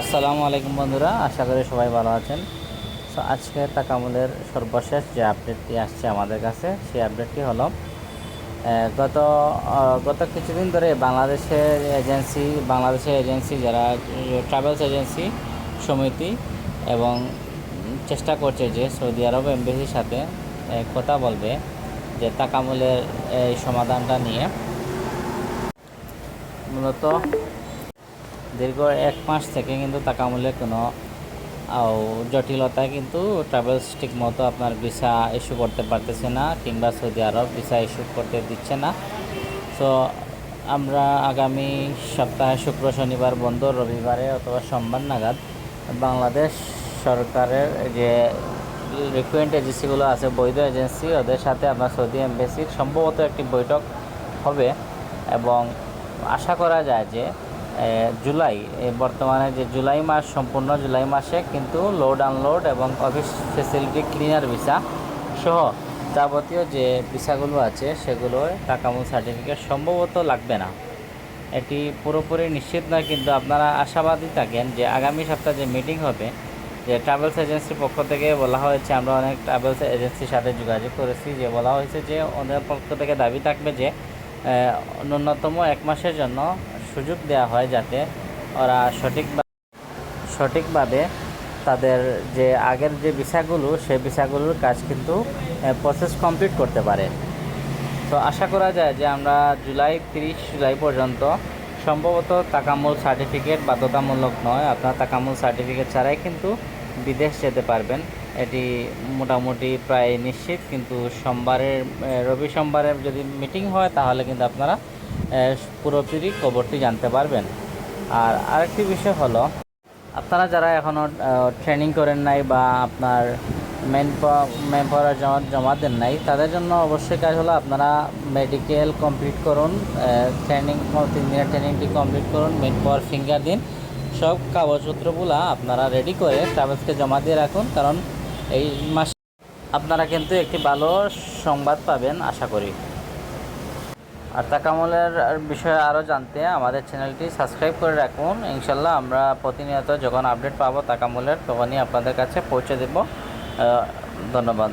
আসসালামু আলাইকুম বন্ধুরা, আশা করি সবাই ভালো আছেন। সো আজকে তাকামুলের সর্বশেষ যে আপডেটটি আসছে আমাদের কাছে, সেই আপডেটটি হলো গত গত কিছুদিন ধরে বাংলাদেশের এজেন্সি বাংলাদেশের এজেন্সি যারা ট্রাভেলস এজেন্সি, সমিতি এবং চেষ্টা করছে যে সৌদি আরব এমবেসির সাথে কথা বলবে যে তাকামুলের এই সমাধানটা নিয়ে। মূলত দীর্ঘ এক মাস থেকে কিন্তু তাকামূল্যে কোনো আও, জটিলতা কিন্তু ট্রাভেলস ঠিক মতো আপনার ভিসা ইস্যু করতে পারতেছে না কিংবা সৌদি আরব ভিসা ইস্যু করতে দিচ্ছে না। সো আমরা আগামী সপ্তাহে শুক্র শনিবার বন্ধ রবিবারে অথবা সোমবার নাগাদ বাংলাদেশ সরকারের যে রিকুয়েন্ট এজেন্সিগুলো আছে বৈধ এজেন্সি ওদের সাথে আপনার সৌদি এম্বাসির সম্ভবত একটি বৈঠক হবে। এবং আশা করা যায় যে জুলাই বর্তমানে যে জুলাই মাস সম্পূর্ণ, জুলাই মাসে কিন্তু লোড আনলোড এবং অফিস ফেসিলিটি ক্লিনার ভিসা সহ যাবতীয় যে ভিসাগুলো আছে সেগুলো টাকামূল সার্টিফিকেট সম্ভবত লাগবে না। এটি পুরোপুরি নিশ্চিত নয়, কিন্তু আপনারা আশাবাদী থাকেন যে আগামী সপ্তাহে যে মিটিং হবে, যে ট্রাভেলস এজেন্সির পক্ষ থেকে বলা হয়েছে, আমরা অনেক ট্রাভেলস এজেন্সির সাথে যোগাযোগ করেছি, যে বলা হয়েছে যে ওদের পক্ষ থেকে দাবি থাকবে যে ন্যূনতম এক মাসের জন্য সুযোগ দেওয়া হয় যাতে ওরা সঠিক সঠিকভাবে তাদের যে আগের যে ভিসাগুলো, সেই ভিসাগুলোর কাজ কিন্তু প্রসেস কমপ্লিট করতে পারে। তো আশা করা যায় যে আমরা জুলাই তিরিশ জুলাই পর্যন্ত সম্ভবত তাকামূল সার্টিফিকেট বাধ্যতামূলক নয়, আপনার তাকামূল সার্টিফিকেট ছাড়াই কিন্তু বিদেশ যেতে পারবেন। এটি মোটামুটি প্রায় নিশ্চিত, কিন্তু সোমবারের রবি সোমবারের যদি মিটিং হয় তাহলে কিন্তু আপনারা পুরোপুরি খবরটি জানতে পারবেন। আর আরেকটি বিষয় হলো, আপনারা যারা এখনও ট্রেনিং করেন নাই বা আপনার মেন মেন পাওয়ার জমা জমা দেন নাই, তাদের জন্য অবশ্যই কাজ হলো আপনারা মেডিকেল কমপ্লিট করুন ট্রেনিং তিন দিনের ট্রেনিংটি কমপ্লিট করুন মেন পাওয়ার ফিঙ্গার দিন, সব কাগজপত্রগুলো আপনারা রেডি করে ট্রাভেলসকে জমা দিয়ে রাখুন, কারণ এই মাস আপনারা কিন্তু একটি ভালো সংবাদ পাবেন, আশা করি। আর তাকামলের বিষয়ে আরও জানতে আমাদের চ্যানেলটি সাবস্ক্রাইব করে রাখুন। ইনশাল্লাহ আমরা প্রতিনিয়ত যখন আপডেট পাবো তাকামলের তখনই আপনাদের কাছে পৌঁছে দেব। ধন্যবাদ।